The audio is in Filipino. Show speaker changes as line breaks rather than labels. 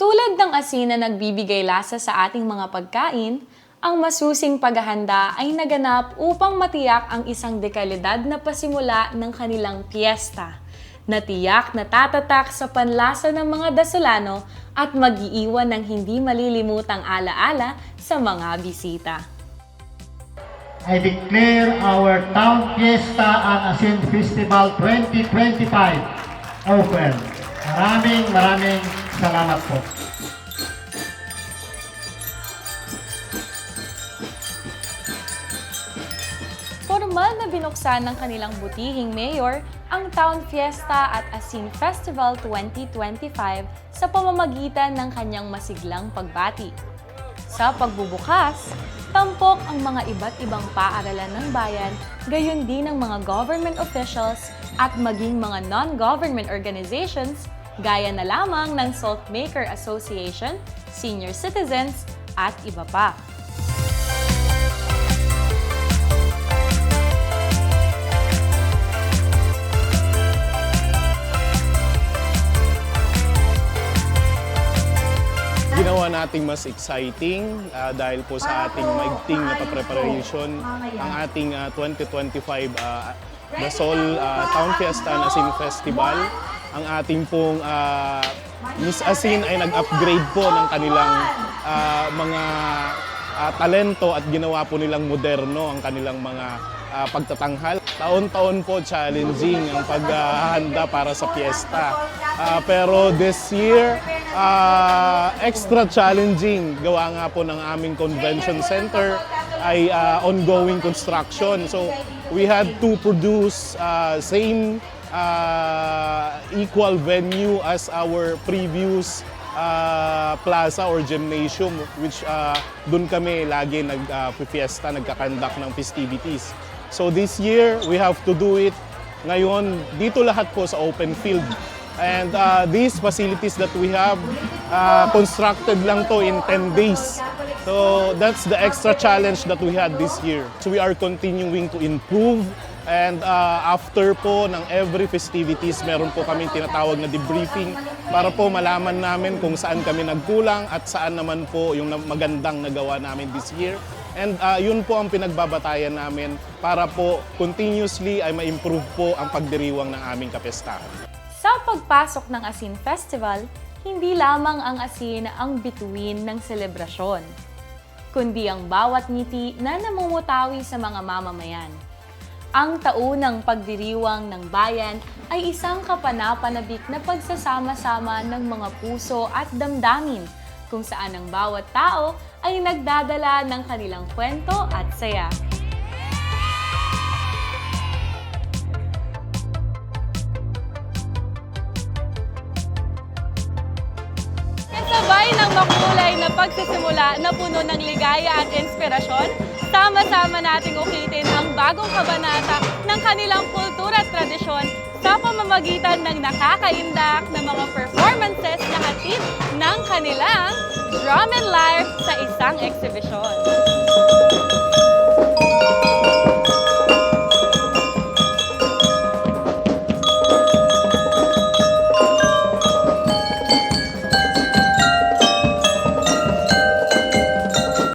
Tulad ng asin na nagbibigay lasa sa ating mga pagkain, ang masusing paghahanda ay naganap upang matiyak ang isang dekalidad na pasimula ng kanilang piyesta. Natiyak na tatatak sa panlasa ng mga Dasolano at mag-iiwan ng hindi malilimutang alaala sa mga bisita.
I declare our Town Fiesta and Asin Festival 2025 open. Maraming maraming salamat po.
Formal na binuksan ng kanilang butihing mayor ang Town Fiesta at Asin Festival 2025 sa pamamagitan ng kanyang masiglang pagbati. Sa pagbubukas, tampok ang mga iba't ibang paaralan ng bayan, gayon din ang mga government officials at maging mga non-government organizations gaya na lamang ng Saltmaker Association, Senior Citizens at iba pa.
ginawa nating mas exciting ah, dahil po sa ating maigting na preparation ang ating ah, 2025 uh, Dasol ah, Town Fiesta and Asin Festival. Ang ating pong ah, Miss Asin ay nag-upgrade po ng kanilang ah, mga ah, talento at ginawa po nilang moderno ang kanilang mga ah, pagtatanghal. Taon-taon po challenging ang paghahanda para sa piyesta. Ah, pero this year, ah, extra challenging. Gawa nga po ng aming convention center ay ah, ongoing construction. So we had to produce ah, same ah, equal venue as our previous ah, plaza or gymnasium which uh, doon kami lagi nag-fiesta, nagkakandak ng festivities. So this year, we have to do it ngayon dito lahat po sa open field. And uh, these facilities that we have, uh, constructed lang to in 10 days. So that's the extra challenge that we had this year. So we are continuing to improve and uh, after po ng every festivities, meron po kami tinatawag na debriefing para po malaman namin kung saan kami nagkulang at saan naman po yung magandang nagawa namin this year. And uh, yun po ang pinagbabatayan namin para po continuously ay ma-improve po ang pagdiriwang ng aming kapestahan.
Sa pagpasok ng Asin Festival, hindi lamang ang asin ang bituin ng selebrasyon, kundi ang bawat ngiti na namumutawi sa mga mamamayan. Ang taunang pagdiriwang ng bayan ay isang kapanapanabik na pagsasama-sama ng mga puso at damdamin kung saan ang bawat tao ay nagdadala ng kanilang kwento at saya. Makulay na pagsisimula na puno ng ligaya at inspirasyon, sama-sama nating ukitin ang bagong kabanata ng kanilang kultura at tradisyon sa pamamagitan ng nakakaindak na mga performances na hatid ng kanilang drum and lyre sa isang eksibisyon.